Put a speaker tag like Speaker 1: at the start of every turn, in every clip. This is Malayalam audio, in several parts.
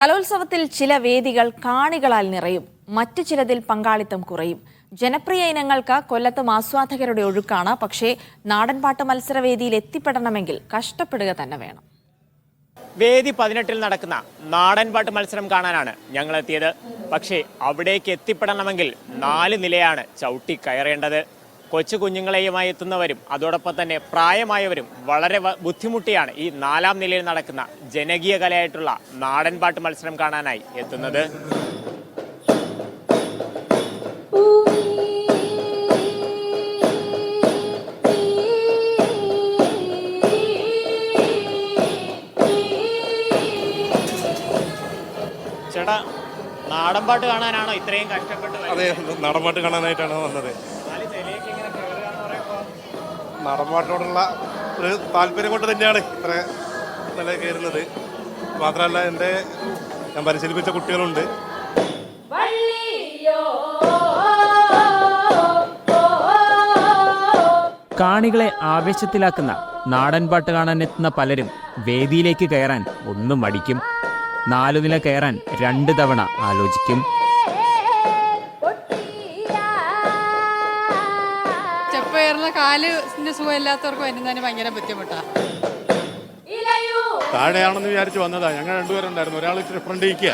Speaker 1: കലോത്സവത്തിൽ ചില വേദികൾ കാണികളാൽ നിറയും. മറ്റു ചിലതിൽ പങ്കാളിത്തം കുറയും. ജനപ്രിയ ഇനങ്ങൾക്ക് കൊല്ലത്തും ആസ്വാദകരുടെ ഒഴുക്കാണ്. പക്ഷേ നാടൻപാട്ട് മത്സരവേദിയിൽ എത്തിപ്പെടണമെങ്കിൽ കഷ്ടപ്പെടുക തന്നെ വേണം.
Speaker 2: വേദി പതിനെട്ടിൽ നടക്കുന്ന നാടൻപാട്ട് മത്സരം കാണാനാണ് ഞങ്ങൾ എത്തിയത് പക്ഷേ അവിടേക്ക് എത്തിപ്പെടണമെങ്കിൽ നാല് നിലയാണ് ചവിട്ടി കയറേണ്ടത്. കൊച്ചു കുഞ്ഞുങ്ങളെയുമായി എത്തുന്നവരും അതോടൊപ്പം തന്നെ പ്രായമായവരും വളരെ ബുദ്ധിമുട്ടിയാണ് ഈ നാലാം നിലയിൽ നടക്കുന്ന ജനകീയ കലയായിട്ടുള്ള നാടൻപാട്ട് മത്സരം കാണാനായി എത്തുന്നത്. ചേട്ടാ നാടൻപാട്ട് കാണാനാണോ ഇത്രയും കഷ്ടപ്പെട്ട്
Speaker 3: അതെ നാടൻപാട്ട് കാണാനായിട്ടാണ് വന്നത്. നാടൻപാട്ടിനോടുള്ള ഒരു താല്പര്യം കൊണ്ട് തന്നെയാണ് ഇത്ര നില കയറുന്നത്. മാത്രമല്ല എന്റെ ഞാൻ പരിശീലിപ്പിച്ച കുട്ടികളുണ്ട്.
Speaker 4: കാണികളെ ആവേശത്തിലാക്കുന്ന നാടൻപാട്ട് കാണാൻ എത്തുന്ന പലരും വേദിയിലേക്ക് കയറാൻ ഒന്നും മടിക്കും. നാലു നില കയറാൻ രണ്ട് തവണ ആലോചിക്കും.
Speaker 5: സ്റ്റെപ്പ് കയറുന്ന കാലിന് സുഖമില്ലാത്തവർക്ക് വരുന്നതിന് ഭയങ്കര ബുദ്ധിമുട്ടാണ്
Speaker 3: താഴെയാണെന്ന് വിചാരിച്ച് വന്നതാ. ഞങ്ങൾ രണ്ടുപേരുണ്ടായിരുന്നു. ഒരാൾ ഇച്ചിരി ഫ്രണ്ട് ഇരിക്കുക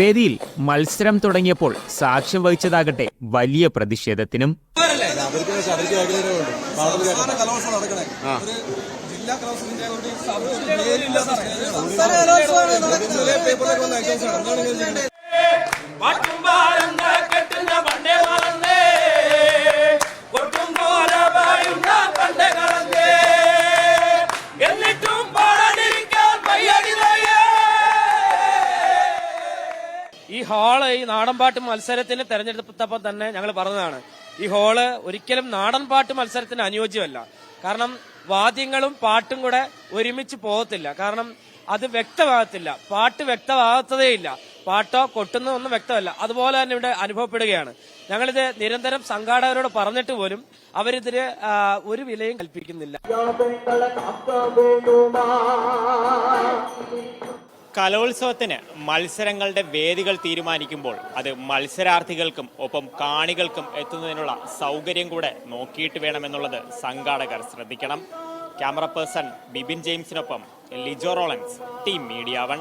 Speaker 4: വേദിയിൽ മത്സരം തുടങ്ങിയപ്പോൾ സാക്ഷ്യം വഹിച്ചതാകട്ടെ വലിയ പ്രതിഷേധത്തിനും.
Speaker 6: ഈ ഹാൾ ഈ നാടൻപാട്ട് മത്സരത്തിന് തെരഞ്ഞെടുത്തപ്പോൾ തന്നെ ഞങ്ങൾ പറഞ്ഞതാണ് ഈ ഹാൾ ഒരിക്കലും നാടൻപാട്ട് മത്സരത്തിന് അനുയോജ്യമല്ല. കാരണം വാദ്യങ്ങളും പാട്ടും കൂടെ ഒരുമിച്ച് പോകത്തില്ല. കാരണം അത് വ്യക്തമാകത്തില്ല. പാട്ട് വ്യക്തമാകത്തതേ ഇല്ല പാട്ടോ കൊട്ടുന്നോ ഒന്നും വ്യക്തമല്ല. അതുപോലെ തന്നെ ഇവിടെ അനുഭവപ്പെടുകയാണ്. ഞങ്ങളിത് നിരന്തരം സംഘാടകരോട് പറഞ്ഞിട്ട് പോലും അവരിതിന് ഒരു വിലയും കൽപ്പിക്കുന്നില്ല.
Speaker 2: കലോത്സവത്തിന് മത്സരങ്ങളുടെ വേദികൾ തീരുമാനിക്കുമ്പോൾ അത് മത്സരാർത്ഥികൾക്കും ഒപ്പം കാണികൾക്കും എത്തുന്നതിനുള്ള സൗകര്യം കൂടെ നോക്കിയിട്ട് വേണമെന്നുള്ളത് സംഘാടകർ ശ്രദ്ധിക്കണം. Camera person Bibin ജെയിംസിനൊപ്പം Lijo Rolance team media one.